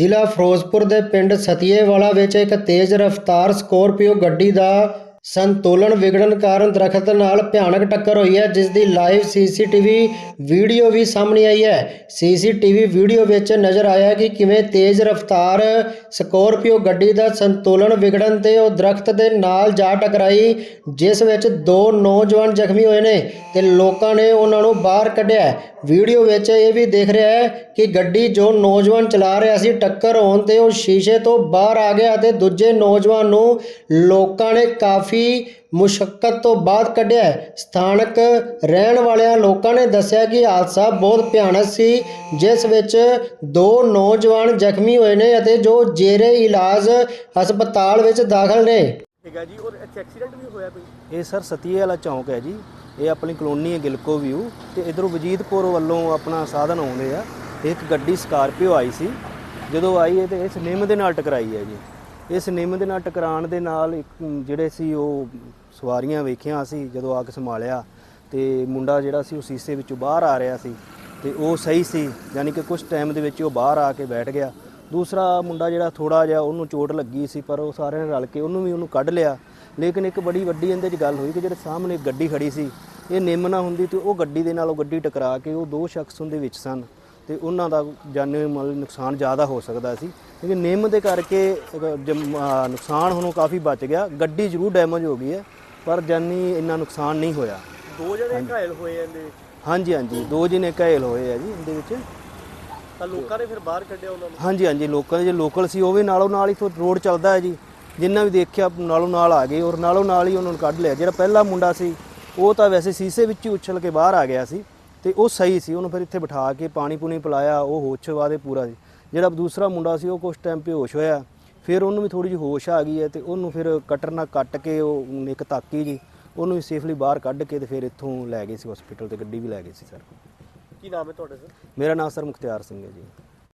ਜ਼ਿਲ੍ਹਾ ਫਿਰੋਜ਼ਪੁਰ ਦੇ ਪਿੰਡ ਸਤੀਏਵਾਲਾ ਵਿੱਚ ਇੱਕ ਤੇਜ਼ ਰਫ਼ਤਾਰ ਸਕੋਰਪੀਓ ਗੱਡੀ ਦਾ ਸੰਤੁਲਨ ਵਿਗੜਨ ਕਾਰਨ ਦਰਖਤ ਨਾਲ ਭਿਆਨਕ ਟੱਕਰ ਹੋਈ ਹੈ ਜਿਸ ਦੀ ਲਾਈਵ ਸੀਸੀਟੀਵੀ ਵੀਡੀਓ ਵੀ ਸਾਹਮਣੇ ਆਈ ਹੈ। ਸੀਸੀਟੀਵੀ ਵੀਡੀਓ ਵਿੱਚ ਨਜ਼ਰ ਆਇਆ ਕਿ ਕਿਵੇਂ ਤੇਜ਼ ਰਫ਼ਤਾਰ ਸਕੋਰਪੀਓ ਗੱਡੀ ਦਾ ਸੰਤੁਲਨ ਵਿਗੜਨ ਤੇ ਉਹ ਦਰਖਤ ਦੇ ਨਾਲ ਜਾ ਟਕਰਾਈ, ਜਿਸ ਵਿੱਚ ਦੋ ਨੌਜਵਾਨ ਜ਼ਖਮੀ ਹੋਏ ਨੇ ਤੇ ਲੋਕਾਂ ਨੇ ਉਹਨਾਂ ਨੂੰ ਬਾਹਰ ਕੱਢਿਆ ਵੀਡੀਓ ਵਿੱਚ ਇਹ ਵੀ ਦੇਖ ਰਿਹਾ ਹੈ ਕਿ ਗੱਡੀ ਜੋ ਨੌਜਵਾਨ ਚਲਾ ਰਿਹਾ ਸੀ, ਟੱਕਰ ਹੋਣ ਤੇ ਉਹ ਸ਼ੀਸ਼ੇ ਤੋਂ ਬਾਹਰ ਆ ਗਿਆ ਤੇ ਦੂਜੇ ਨੌਜਵਾਨ ਨੂੰ ਲੋਕਾਂ ਨੇ ਕਾਫੀ ਮੁਸ਼ਕਲ ਤੋਂ ਬਾਅਦ ਕੱਢਿਆ ਹੈ। ਸਥਾਨਕ ਰਹਿਣ ਵਾਲਿਆਂ ਲੋਕਾਂ ਨੇ ਦੱਸਿਆ ਕਿ ਹਾਦਸਾ ਬਹੁਤ ਭਿਆਨਕ ਸੀ ਜਿਸ ਵਿੱਚ ਦੋ ਨੌਜਵਾਨ ਜ਼ਖਮੀ ਹੋਏ ਨੇ ਅਤੇ ਜੋ ਜੇਰੇ ਇਲਾਜ ਹਸਪਤਾਲ ਵਿੱਚ ਦਾਖਲ ਨੇ। ਹੈਗਾ ਜੀ ਔਰ ਇੱਥੇ ਐਕਸੀਡੈਂਟ ਵੀ ਹੋਇਆ ਕੋਈ? ਇਹ ਸਰ ਸਤੀਏ ਵਾਲਾ ਚੌਂਕ ਹੈ ਜੀ। ਇਹ ਆਪਣੀ ਕਲੋਨੀ ਹੈ ਗਿਲਕੋ ਵਿਊ ਤੇ ਇਧਰੋਂ ਵਜੀਦਪੁਰ ਵੱਲੋਂ ਆਪਣਾ ਸਾਧਨ ਆਉਂਦੇ ਆ। ਤੇ ਇੱਕ ਗੱਡੀ ਸਕਾਰਪੀਓ ਆਈ ਸੀ। ਜਦੋਂ ਆਈ ਇਹ ਤੇ ਇਸ ਨਿੰਮ ਦੇ ਨਾਲ ਟਕਰਾਈ ਹੈ ਜੀ। ਇਸ ਨਿੰਮ ਦੇ ਨਾਲ ਟਕਰਾਉਣ ਦੇ ਨਾਲ ਇੱਕ ਜਿਹੜੇ ਸੀ ਉਹ ਸਵਾਰੀਆਂ ਵੇਖੀਆਂ ਸੀ, ਜਦੋਂ ਆ ਕੇ ਸੰਭਾਲਿਆ ਤੇ ਮੁੰਡਾ ਜਿਹੜਾ ਸੀ ਉਹ ਸੀਸੇ ਵਿੱਚੋਂ ਬਾਹਰ ਆ ਰਿਹਾ ਸੀ ਤੇ ਉਹ ਸਹੀ ਸੀ, ਯਾਨੀ ਕਿ ਕੁਝ ਟਾਈਮ ਦੇ ਵਿੱਚ ਉਹ ਬਾਹਰ ਆ ਕੇ ਬੈਠ ਗਿਆ। ਦੂਸਰਾ ਮੁੰਡਾ ਜਿਹੜਾ ਥੋੜਾ ਜਿਹਾ ਉਹਨੂੰ ਚੋਟ ਲੱਗੀ ਸੀ, ਪਰ ਉਹ ਸਾਰਿਆਂ ਨੇ ਰਲ ਕੇ ਉਹਨੂੰ ਵੀ ਉਹਨੂੰ ਕੱਢ ਲਿਆ। ਲੇਕਿਨ ਇੱਕ ਬੜੀ ਵੱਡੀ ਇਹਦੇ 'ਚ ਗੱਲ ਹੋਈ ਕਿ ਜਿਹੜੇ ਸਾਹਮਣੇ ਗੱਡੀ ਖੜੀ ਸੀ, ਇਹ ਨਿੰਮ ਨਾ ਹੁੰਦੀ ਤੇ ਉਹ ਗੱਡੀ ਦੇ ਨਾਲ ਉਹ ਗੱਡੀ ਟਕਰਾ ਕੇ ਉਹ ਦੋ ਸ਼ਖਸ ਉਹਦੇ ਵਿੱਚ ਸਨ ਤੇ ਉਹਨਾਂ ਦਾ ਜਾਨੀ ਮਾਲੀ ਨੁਕਸਾਨ ਜ਼ਿਆਦਾ ਹੋ ਸਕਦਾ ਸੀ। ਕਿਉਂਕਿ ਨਿੰਮ ਦੇ ਕਰਕੇ ਨੁਕਸਾਨ ਹੋਣੋਂ ਕਾਫੀ ਬਚ ਗਿਆ। ਗੱਡੀ ਜ਼ਰੂਰ ਡੈਮੇਜ ਹੋ ਗਈ ਹੈ ਪਰ ਜਾਨੀ ਇੰਨਾ ਨੁਕਸਾਨ ਨਹੀਂ ਹੋਇਆ। ਦੋ ਜਣੇ ਘਾਇਲ ਹੋਏ ਆ ਇਹਦੇ। ਹਾਂਜੀ ਹਾਂਜੀ। ਦੋ ਜਿਹਨੇ ਘਾਇਲ ਹੋਏ ਆ ਜੀ ਇਹਦੇ ਵਿੱਚ। ਤਾਂ ਲੋਕਾਂ ਨੇ ਫਿਰ ਬਾਹਰ ਕੱਢਿਆ ਉਹਨਾਂ ਨੂੰ? ਹਾਂਜੀ ਹਾਂਜੀ। ਲੋਕਾਂ ਦੇ ਜੇ ਲੋਕਲ ਸੀ ਉਹ ਵੀ ਨਾਲੋਂ ਨਾਲ ਹੀ ਤੋਂ ਰੋਡ ਚੱਲਦਾ ਹੈ ਜੀ। ਜਿੰਨਾ ਵੀ ਦੇਖਿਆ ਨਾਲੋਂ ਨਾਲ ਆ ਗਏ ਔਰ ਨਾਲੋਂ ਨਾਲ ਹੀ ਉਹਨਾਂ ਨੂੰ ਕੱਢ ਲਿਆ। ਜਿਹੜਾ ਪਹਿਲਾ ਮੁੰਡਾ ਸੀ ਉਹ ਤਾਂ ਵੈਸੇ ਸੀਸੇ ਵਿੱਚ ਹੀ ਉਛਲ ਕੇ ਬਾਹਰ ਆ ਗਿਆ ਸੀ ਤੇ ਉਹ ਸਹੀ ਸੀ। ਉਹਨੂੰ ਫਿਰ ਇੱਥੇ ਬਿਠਾ ਕੇ ਪਾਣੀ ਪੂਣੀ ਪਿਲਾਇਆ ਉਹ ਹੋਸ਼ ਵਾਦੇ ਪੂਰਾ ਸੀ। ਜਿਹੜਾ ਦੂਸਰਾ ਮੁੰਡਾ ਸੀ ਉਹ ਕੁਝ ਟਾਈਮ ਬੇਹੋਸ਼ ਹੋਇਆ। ਫਿਰ ਉਹਨੂੰ ਵੀ ਥੋੜੀ ਜਿਹੀ ਹੋਸ਼ ਆ ਗਈ ਹੈ ਤੇ ਉਹਨੂੰ ਫਿਰ ਕਟਰ ਨਾਲ ਕੱਟ ਕੇ ਉਹ ਇੱਕ ਤਾਕੀ ਜੀ ਉਹਨੂੰ ਵੀ ਸੇਫਲੀ ਬਾਹਰ ਕੱਢ ਕੇ ਤੇ ਫਿਰ ਇੱਥੋਂ ਲੈ ਗਏ ਸੀ ਹਸਪੀਟਲ ਤੇ ਗੱਡੀ ਵੀ ਲੈ ਗਏ ਸੀ ਸਰ। ਕੀ ਨਾਮ ਹੈ ਤੁਹਾਡਾ ਸਰ? ਮੇਰਾ ਨਾਮ ਸਰ ਮੁਖਤਿਆਰ ਸਿੰਘ ਹੈ ਜੀ।